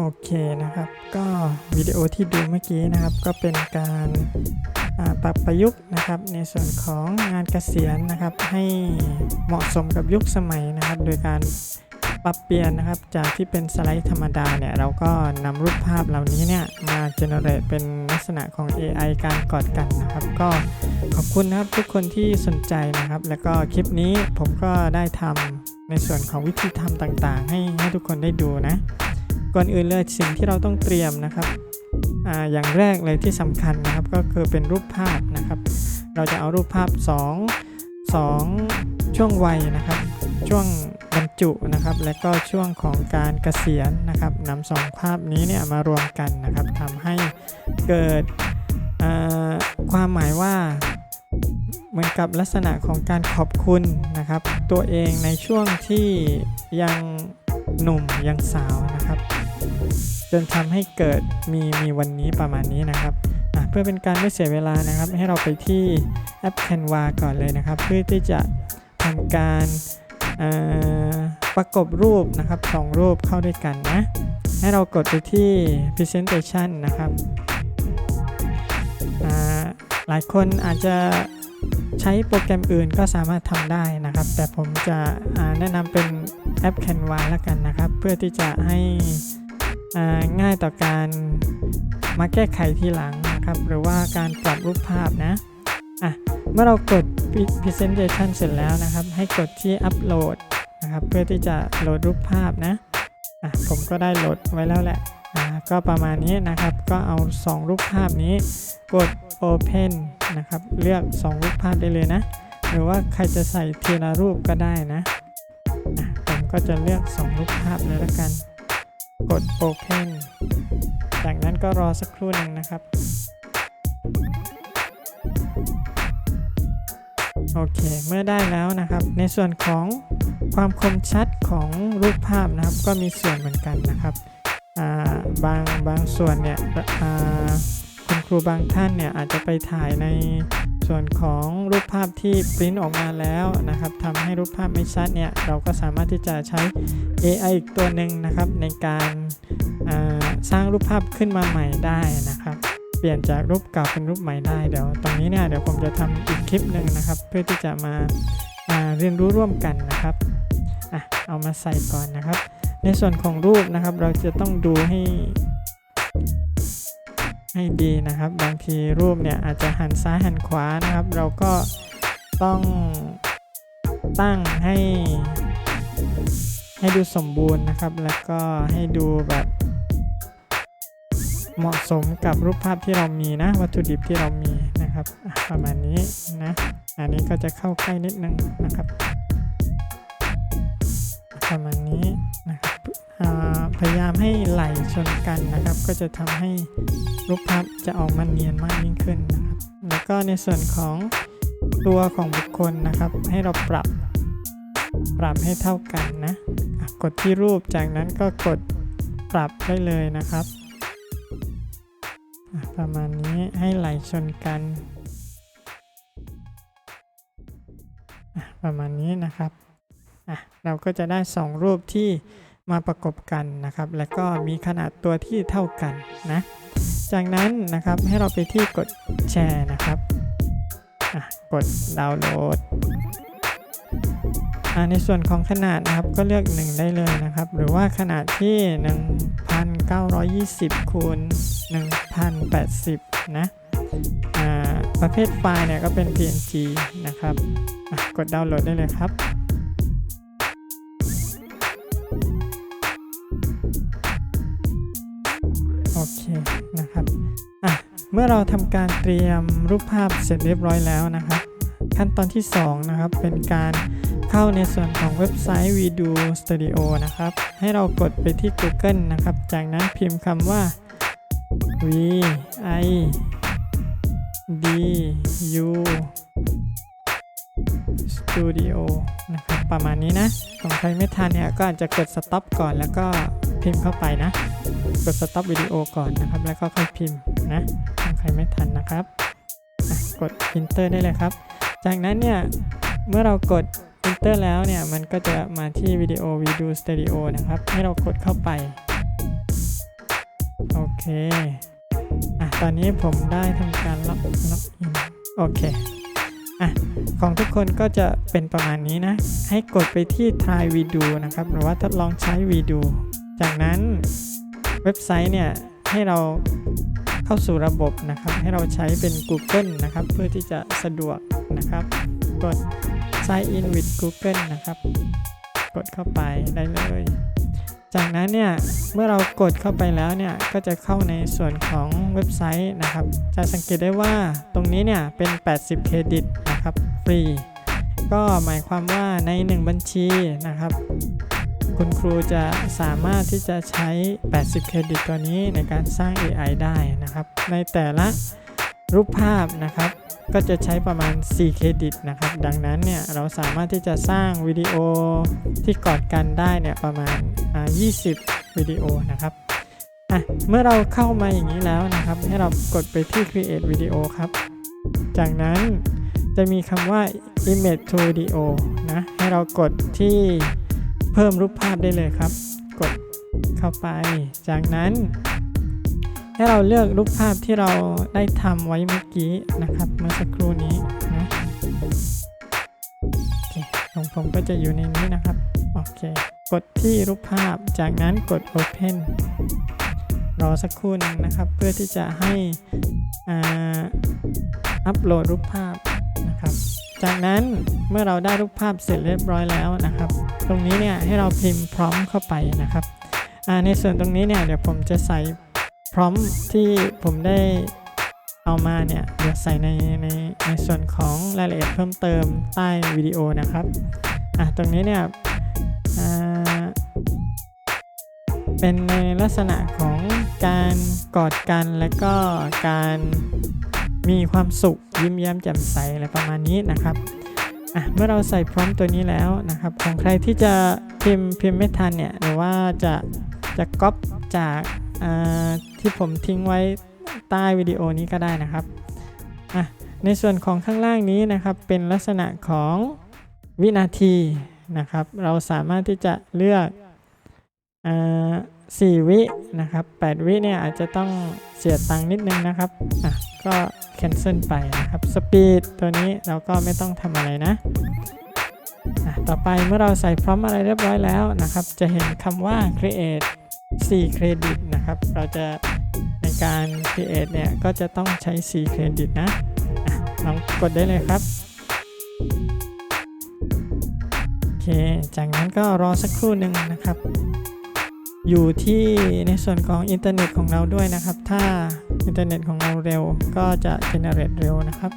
โอเคนะครับ ก็วิดีโอที่ดูเมื่อกี้นะครับ ก็เป็นการปรับประยุกต์นะครับ ในส่วนของงานเกษียณนะครับ ให้เหมาะสมกับยุคสมัยนะครับ โดยการปรับเปลี่ยนนะครับ จากที่เป็นสไลด์ธรรมดาเนี่ย เราก็นำรูปภาพเหล่านี้เนี่ย มาเจเนเรตเป็นลักษณะของ AI การกอดกันนะครับ ก็ขอบคุณนะครับทุกคนที่สนใจนะครับ แล้วก็คลิปนี้ผมก็ได้ทำในส่วนของวิธีทำต่างๆ ให้ให้ทุกคนได้ดูนะ ก่อนอื่นเลยสิ่งที่เราต้องเตรียมนะครับออย่างแรกเลยที่สำคัญนะครับก็คือเป็นรูปภาพนะครับ เราจะเอารูปภาพ 2 2 ช่วงวัยนะครับ ช่วงบรรจุนะครับ และก็ช่วงของการเกษียณนะครับนำสองภาพนี้เนี่ยมารวมกันนะครับทำให้เกิดความหมายว่าเหมือนกับลักษณะของการขอบคุณนะครับ ตัวเองในช่วงที่ยังหนุ่มยังสาวนะครับ จนทำให้เกิดมีมีวันนี้ประมาณนี้นะครับเพื่อเป็นการไม่เสียเวลานะครับ ให้เราไปที่แอป Canva ก่อนเลยนะครับ เพื่อที่จะทำการประกบรูปนะครับสองรูปเข้าด้วยกันนะ ให้เรากดไปที่ Presentation นะครับหลายคนอาจจะใช้โปรแกรมอื่นก็สามารถทำได้นะครับ แต่ผมจะแนะนำเป็นแอป Canva แล้วกันนะครับ เพื่อที่จะให้ ง่ายต่อการมาแก้ไขทีหลังนะครับ หรือว่าการปรับรูปภาพนะอะเมื่อเรากด Presentation เสร็จแล้วนะครับ ให้กดที่ Upload นะครับ เพื่อที่จะโหลดรูปภาพนะอะผมก็ได้โหลดไว้แล้วแหละอ่าก็ประมาณนี้นะครับ ก็เอา 2 รูปภาพนี้ กด Open นะครับ เลือก 2 รูปภาพได้เลยนะ หรือว่าใครจะใส่ทีละรูปก็ได้นะอะผมก็จะเลือก 2 รูปภาพเลยละกัน กด Open จากนั้นก็รอสักครู่หนึ่งนะครับ โอเค เมื่อได้แล้วนะครับ ในส่วนของความคมชัดของรูปภาพนะครับ ก็มีส่วนเหมือนกันนะครับาบางบางส่วนเนี่ยคุณครูบางท่านเนี่ยอาจจะไปถ่ายใน ส่วนของรูปภาพที่ปริ้นออกมาแล้วนะครับทำให้รูปภาพไม่ชัดเนี่ยเราก็สามารถที่จะใช้ AI อีกตัวหนึ่งนะครับในการสร้างรูปภาพขึ้นมาใหม่ได้นะครับ เปลี่ยนจากรูปเก่าเป็นรูปใหม่ได้เดี๋ยวตรงนี้เนี่ยเดี๋ยวผมจะทำอีกคลิปหนึ่งนะครับ เพื่อที่จะมามาเรียนรู้ร่วมกันนะครับอะเอามาใส่ก่อนนะครับ ในส่วนของรูปนะครับเราจะต้องดูให้ ให้ดีนะครับ บางทีรูปเนี่ยอาจจะหันซ้ายหันขวานะครับ เราก็ต้องตั้งให้ ให้ดูสมบูรณ์นะครับ แล้วก็ให้ดูแบบเหมาะสมกับรูปภาพที่เรามีนะ วัตถุดิบที่เรามีนะครับ ประมาณนี้นะ อันนี้ก็จะเข้าใกล้นิดนึงนะครับ ประมาณนี้นะครับ พยายามให้ไหลชนกันนะครับ ก็จะทำให้รูปภาพจะออกมาเนียนมากยิ่งขึ้นนะครับ แล้วก็ในส่วนของตัวของบุคคลนะครับ ให้เราปรับปรับให้เท่ากันนะกดที่รูปจากนั้นก็กดปรับได้เลยนะครับ ประมาณนี้ให้ไหลชนกัน ประมาณนี้นะครับเราก็จะได้ 2 รูปที่ มาประกบกันนะครับ แล้วก็มีขนาดตัวที่เท่ากันนะ จากนั้นนะครับให้เราไปที่กดแชร์นะครับกดดาวน์โหลดในส่วนของขนาดนะครับก็เลือก 1 ได้เลยนะครับ หรือว่าขนาดที่ 1920คูณ1080 นะประเภทไฟล์เนี่ยก็เป็น PNG นะครับ กดดาวน์โหลดได้เลยครับ มื่อเราทำการเตรียมรูปภาพเสร็จเรียบร้อยแล้วนะครับ ขั้นตอนที่ 2 นะครับ เป็นการเข้าในส่วนของเว็บไซต์ Video Studio นะครับ ให้เรากดไปที่ Google นะครับ จากนั้นพิมพ์คำว่า V I D U Studio นะครับ ประมาณนี้นะ ของใครไม่ทันเนี่ย ก็อาจจะกด Stop ก่อนแล้วก็พิมพ์เข้าไปนะ กด Stop วิดีโอก่อนนะครับ แล้วก็ค่อยพิมพ์นะ ใครไม่ทันนะครับ กด Enter ได้เลยครับ จากนั้นเนี่ยเมื่อเรากด Enter แล้วเนี่ยมันก็จะมาที่วิดีโอ Video Studio นะครับ ให้เรากดเข้าไปโอะตอนนี้ผมได้ทำการล็อกล็อกอินโอเคอะของทุกคนก็จะเป็นประมาณนี้นะ ให้กดไปที่ try video นะครับ หรือว่าทดลองใช้ video จากนั้นเว็บไซต์เนี่ยให้เรา เข้าสู่ระบบนะครับ ให้เราใช้เป็น Google นะครับ เพื่อที่จะสะดวกนะครับ กด sign in with Google นะครับ กดเข้าไปได้เลย จากนั้นเนี่ย เมื่อเรากดเข้าไปแล้วเนี่ย ก็จะเข้าในส่วนของเว็บไซต์นะครับ จะสังเกตได้ว่าตรงนี้เนี่ยเป็น 80 เครดิตนะครับ ฟรี ก็หมายความว่าใน 1 บัญชีนะครับ คุณครูจะสามารถที่จะใช้ 80 เครดิตตัวนี้ในการสร้าง AI ได้นะครับ ในแต่ละรูปภาพนะครับ ก็จะใช้ประมาณ 4 เครดิตนะครับ ดังนั้นเนี่ยเราสามารถที่จะสร้างวิดีโอที่กอดกันได้เนี่ยประมาณ 20 วิดีโอนะครับอะเมื่อเราเข้ามาอย่างนี้แล้วนะครับ ให้เรากดไปที่ create video ครับ จากนั้นจะมีคำว่า image to video นะ ให้เรากดที่ พิ่มรูปภาพได้เลยครับ กดเข้าไป จากนั้น ให้เราเลือกรูปภาพที่เราได้ทำไว้เมื่อกี้นะครับเมื่อสักครู่นี้นะของผมก็จะอยู่ในนี้นะครับ โอเค กดที่รูปภาพ จากนั้นกด Open รอสักครู่นึงนะครับ เพื่อที่จะให้อัปโหลดรูปภาพนะครับ จากนั้นเมื่อเราได้รูปภาพเสร็จเรียบร้อยแล้วนะครับ ตรงนี้เนี่ยให้เราพิมพ์พร้อมเข้าไปนะครับในส่วนตรงนี้เนี่ยเดี๋ยวผมจะใส่พร้อมที่ผมได้เอามาเนี่ยเดี๋ยวใส่ในในในส่วนของรายละเอียดเพิ่มเติมใต้วิดีโอนะครับอะตรงนี้เนี่ยเป็นในลักษณะของการกอดกันและก็การ มีความสุขยิ้มแย้มแจ่มใสอะไรประมาณนี้นะครับอะเมื่อเราใส่พร้อมตัวนี้แล้วนะครับ ของใครที่จะพิมพ์พิมพ์ไม่ทันเนี่ยหรือว่าจะจะก๊อปจากที่ผมทิ้งไว้ใต้วิดีโอนี้ก็ได้นะครับอะในส่วนของข้างล่างนี้นะครับ เป็นลักษณะของวินาทีนะครับ เราสามารถที่จะเลือกอาสี่วินะครับแปดวิเนี่ยอาจจะต้องเสียตังค์นิดนึงนะครับอะก็แคนเซิลไปนะครับสปีดตัวนี้เราก็ไม่ต้องทำอะไรนะอะต่อไปเมื่อเราใส่พร้อมอะไรเรียบร้อยแล้วนะครับ จะเห็นคำว่า create 4เครดิตนะครับ เราจะในการ create เนี่ยก็จะต้องใช้4เครดิตนะอะลองกดได้เลยครับโอเคจากนั้นก็รอสักครู่หนึ่งนะครับ อยู่ที่ในส่วนของอินเทอร์เน็ตของเราด้วยนะครับ ถ้าอินเทอร์เน็ตของเราเร็วก็จะเจเนเรตเร็วนะครับ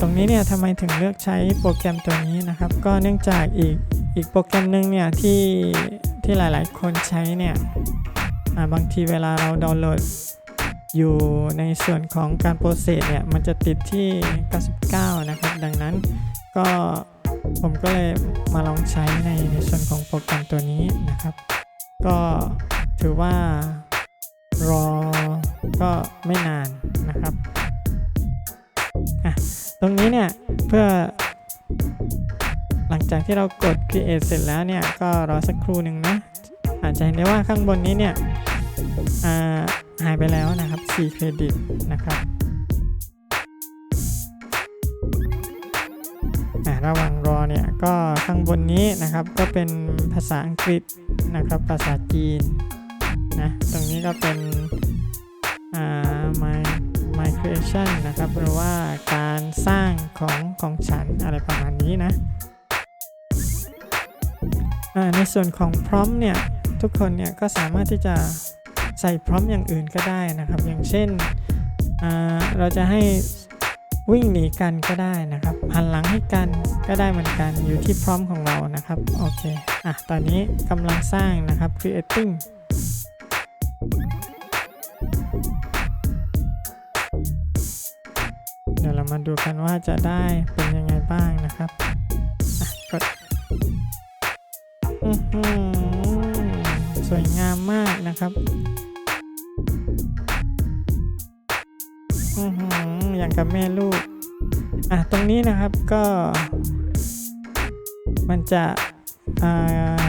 ตรงนี้เนี่ยทำไมถึงเลือกใช้โปรแกรมตัวนี้นะครับ ก็เนื่องจากอีกอีกโปรแกรมหนึ่งเนี่ยที่ที่หลายๆ คนใช้เนี่ยบางทีเวลาเราดาวน์โหลดอยู่ในส่วนของการโปรเซสเนี่ยมันจะติดที่ 99 นะครับ ดังนั้นก็ ผมก็เลยมาลองใช้ในในส่วนของโปรแกรมตัวนี้นะครับ ก็ถือว่ารอก็ไม่นานนะครับอะตรงนี้เนี่ยเพื่อ หลังจากที่เรากด create เสร็จแล้วเนี่ย ก็รอสักครู่หนึ่งนะ อาจจะเห็นได้ว่าข้างบนนี้เนี่ยอ่าหายไปแล้วนะครับ4เครดิตนะครับ ก็ข้างบนนี้นะครับก็เป็นภาษาอังกฤษนะครับ ภาษาจีนนะตรงนี้ก็เป็นอ่า my my creation นะครับหรือว่าการสร้างของของฉันอะไรประมาณนี้นะในส่วนของพร้อมเนี่ยทุกคนเนี่ยก็สามารถที่จะใส่พร้อมอย่างอื่นก็ได้นะครับ อย่างเช่นเราจะให้ วิ่งหนีกันก็ได้นะครับ หันหลังให้กันก็ได้เหมือนกันอยู่ที่พร้อมของเรานะครับ โอเค อะ ตอนนี้กำลังสร้างนะครับ creating เดี๋ยวเรามาดูกันว่าจะได้เป็นยังไงบ้างนะครับอะกดอื้อหือสวยงามมากนะครับ กับแม่ลูก อะตรงนี้นะครับก็ มันจะอ่า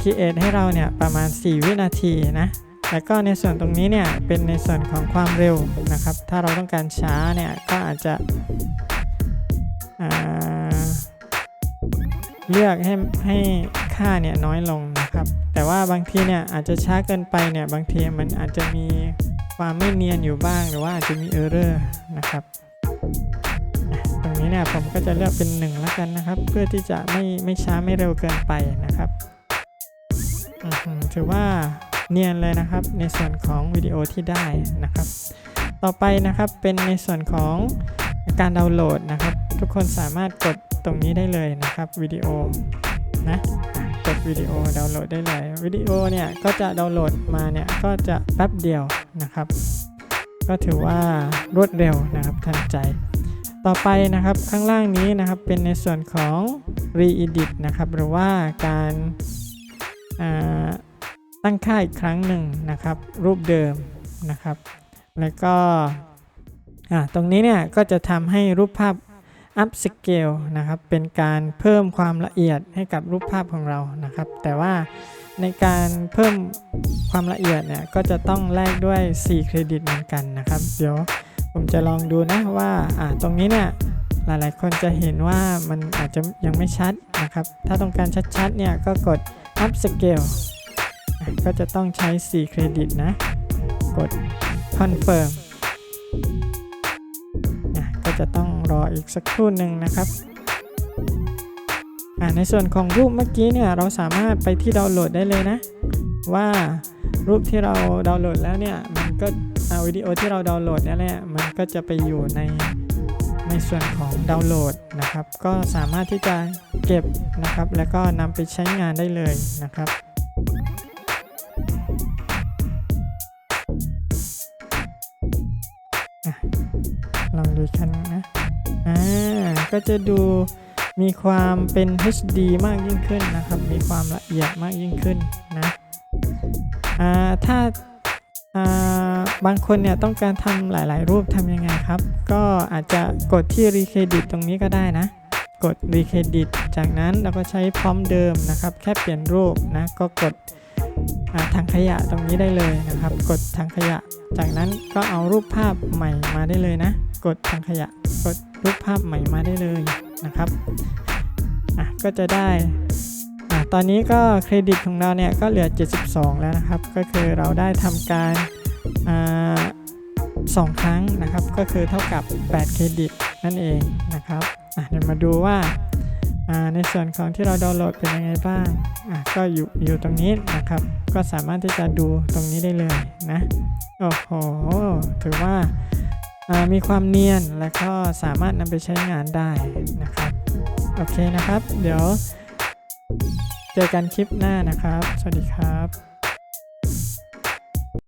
create ให้เราเนี่ยประมาณ 4 วินาทีนะ แล้วก็ในส่วนตรงนี้เนี่ยเป็นในส่วนของความเร็วนะครับ ถ้าเราต้องการช้าเนี่ยก็อาจจะอ่าเลือกให้ให้ค่าเนี่ยน้อยลงนะครับ แต่ว่าบางทีเนี่ยอาจจะช้าเกินไปเนี่ยบางทีมันอาจจะมี ความไม่เนียนอยู่บ้างหรือว่าอาจจะมีเออร์เรอร์นะครับตรงนี้เนี่ยผมก็จะเลือกเป็น1แล้วกันนะครับ เพื่อที่จะไม่ไม่ช้าไม่เร็วเกินไปนะครับถือว่าเนียนเลยนะครับในส่วนของวิดีโอที่ได้นะครับ ต่อไปนะครับเป็นในส่วนของการดาวน์โหลดนะครับ ทุกคนสามารถกดตรงนี้ได้เลยนะครับวิดีโอนะ ดวิดีโอดาวน์โหลดได้เลยวิดีโอเนี่ยก็จะดาวน์โหลดมาเนี่ยก็จะแป๊บเดียวนะครับ ก็ถือว่ารวดเร็วนะครับทันใจ ต่อไปนะครับข้างล่างนี้นะครับเป็นในส่วนของ re-edit นะครับหรือว่าการาตั้งค่าอีกครั้งหนึ่งนะครับ รูปเดิมนะครับ แล้วก็อ่าตรงนี้เนี่ยก็จะทำให้รูปภาพ up scale นะครับเป็นการเพิ่มความละเอียดให้กับรูปภาพของเรานะครับ แต่ว่าในการเพิ่มความละเอียดเนี่ยก็จะต้องแลกด้วย 4 เครดิตเหมือนกันนะครับ เดี๋ยวผมจะลองดูนะว่าอ่าตรงนี้เนี่ยหลายๆ คนจะเห็นว่ามันอาจจะยังไม่ชัดนะครับ ถ้าต้องการชัดๆเนี่ยก็กด up scale ก็จะต้องใช้ 4 เครดิตนะ กด confirm จะต้องรออีกสักครู่หนึ่งนะครับอะในส่วนของรูปเมื่อกี้เนี่ยเราสามารถไปที่ดาวน์โหลดได้เลยนะ ว่ารูปที่เราดาวน์โหลดแล้วเนี่ยมันก็วิดีโอที่เราดาวน์โหลดนี่แหละมันก็จะไปอยู่ในในส่วนของดาวน์โหลดนะครับ ก็สามารถที่จะเก็บนะครับ แล้วก็นำไปใช้งานได้เลยนะครับ ดูกันนะ อ่า ก็จะดูมีความเป็น HD มากยิ่งขึ้นนะครับ มีความละเอียดมากยิ่งขึ้นนะ อ่า ถ้า อ่า บางคนเนี่ยต้องการทำหลาย ๆ รูปทำยังไงครับ ก็อาจจะกดที่ Recredit ตรงนี้ก็ได้นะ กด Recredit จากนั้นเราก็ใช้พร้อมเดิมนะครับ แค่เปลี่ยนรูปนะ ก็กดอ่าถังขยะตรงนี้ได้เลยนะครับ กดถังขยะ จากนั้นก็เอารูปภาพใหม่มาได้เลยนะ กดถังขยะกดรูปภาพใหม่มาได้เลยนะครับอะก็จะได้อะตอนนี้ก็เครดิตของเราเนี่ยก็เหลือ 72 แล้วนะครับ ก็คือเราได้ทำการอ่าสองครั้งนะครับ ก็คือเท่ากับ 8 เครดิตนั่นเองนะครับอะเดี๋ยวมาดูว่าอ่าในส่วนของที่เราดาวน์โหลดเป็นยังไงบ้างอะก็อยู่อยู่ตรงนี้นะครับ ก็สามารถที่จะดูตรงนี้ได้เลยนะ โอ้โห ถือว่าอ่า มีความเนียนและก็สามารถนำไปใช้งานได้นะครับ โอเคนะครับ เดี๋ยว เจอกันคลิปหน้านะครับ สวัสดีครับ